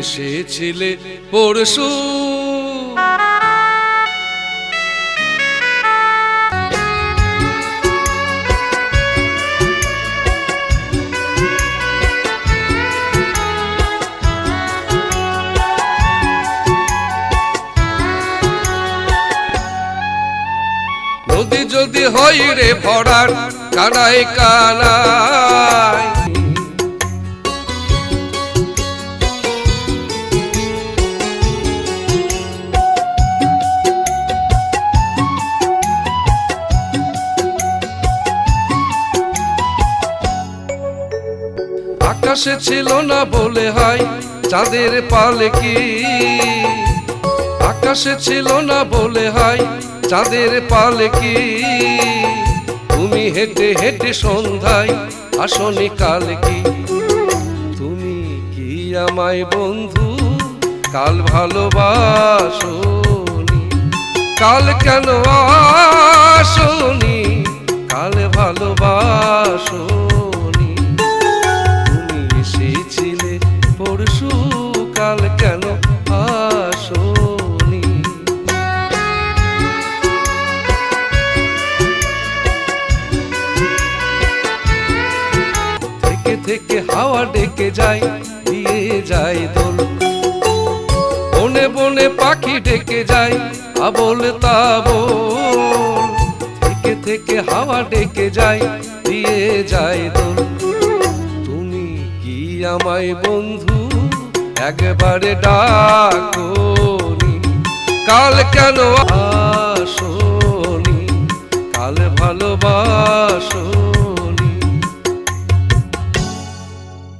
এসেছিলে পরশু। যদি হয় রে ভরার কানায় কানায়। আকাশে ছিল না বলে হাই, চাঁদের পালে কি? আকাশে ছিল না বলে হাই, চাঁদের পালে কি? তুমি হেঁটে হেঁটে সন্ধ্যায়, আসনি কাল কি? তুমি কি আমায় বন্ধু? কাল ভালোবাসনি। কাল কেন আসনি? কাল ভালোবাসনি। কাল কেন আসনি? থেকে থেকে হাওয়া ডেকে যায়, দিয়ে যায় দোল। বনে বনে পাখি ডেকে যায়, আবল তাবল। থেকে থেকে হাওয়া ডেকে যায়, দিয়ে যায় দোল। তুমি কি আমায় বন্ধু একবারে ডাকনি। কাল কেন আসনি